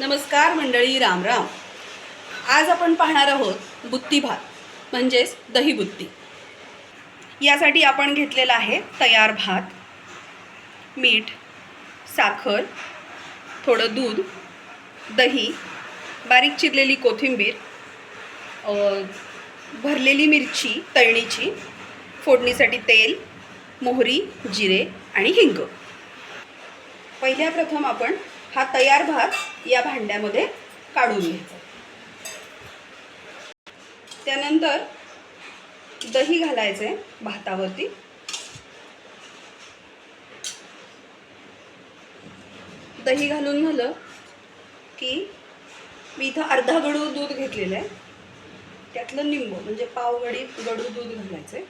नमस्कार मंडळी राम राम. आज आपण पाहणार आहोत बुत्ती भात म्हणजेच दही बुत्ती यासाठी आपण घेतलेला आहे तयार भात मीठ साखर थोडं दूध दही बारीक चिरलेली कोथिंबीर भरलेली मिरची तळणीची फोडणीसाठी तेल मोहरी जिरे आणि हिंग. पहिल्या प्रथम आपण हा तयार भात या भांड्यामध्ये काढून घ्यायचं त्यानंतर दही घालायचे भातावरती. दही घालून झालं की मी इथं अर्धा गडू दूध घेतलेलं आहे. त्यातलं निंबू म्हणजे पावगडी गडू दूध घालायचे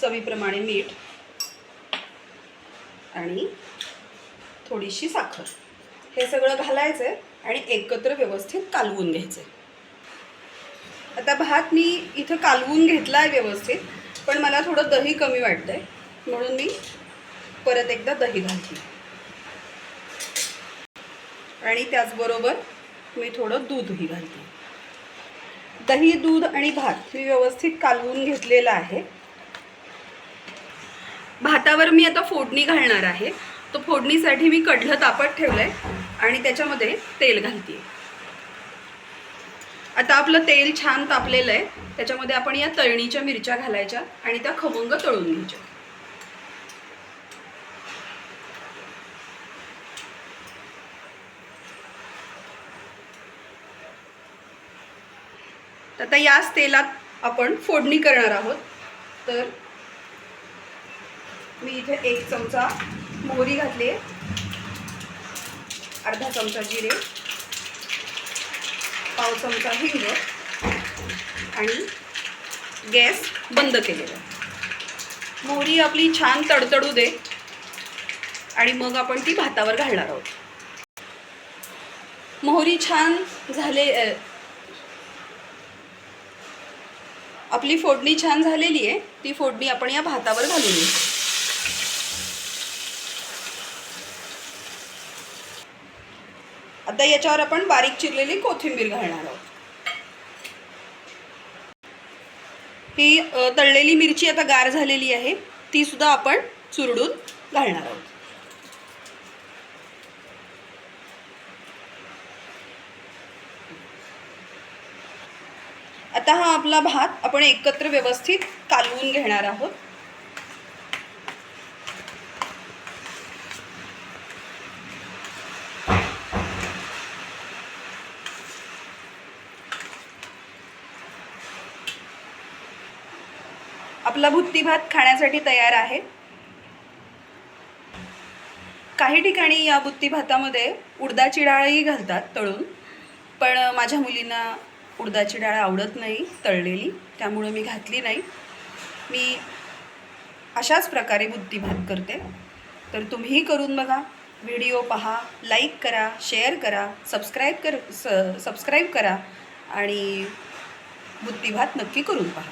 चवीप्रमाणे मीठ आणि थोडीशी साखर. हे सगळं घालायचं आहे आणि एकत्र व्यवस्थित कालवून घ्यायचं आहे आता भात मी इथं कालवून घेतला आहे व्यवस्थित पण मला थोडं दही कमी वाटतं आहे म्हणून मी परत एकदा दही घालते. आणि त्याचबरोबर मी थोडं दूधही घालते. दही दूध आणि भात मी व्यवस्थित कालवून घेतलेलं आहे. भातावर मी आता फोडणी घालणार आहे. तो फोडणीसाठी मी कढलं तापत ठेवलं आहे आणि त्याच्यामध्ये तेल घालते आता आपलं तेल छान तापलेलं आहे. त्याच्यामध्ये आपण या तळणीच्या मिरच्या घालायच्या आणि त्या खमंग तळून घ्यायच्या. आता याच तेलात आपण फोडणी करणार आहोत. तर मी इथे एक चमचा मोहरी घातली आहे. अर्धा चमचा जिरे पाव चमचा हिंग आणि गॅस बंद केलेला मोहरी आपली छान तडतडू दे आणि मग आपण ती भातावर घालणार आहोत. मोहरी छान झाले आपली फोडणी छान झालेली आहे. ती फोडणी आपण या भातावर घालून घेऊ. आता याच्यावर आपण बारीक चिरलेली कोथिंबीर घालणार आहोत. ही तळलेली मिरची आता गार झालेली आहे. ती सुद्धा आपण चुरडून घालणार आहोत. आता हा आपला भात आपण एकत्र व्यवस्थित कालवून घेणार आहोत. आपला भुत्ती भात खाण्यासाठी तयार आहे. काही ठिकाणी या बुत्ती भातामध्ये उडदाची डाळही घालतात तळून पण माझ्या मुलींना उडदाची डाळ आवडत नाही तळलेली त्यामुळे मी घातली नाही. मी अशाच प्रकारे बुत्ती भात करते. तर तुम्हीही करून बघा व्हिडिओ पहा लाईक करा शेअर करा सबस्क्राईब कर स सबस्क्राईब करा आणि बुत्ती भात नक्की करून पहा.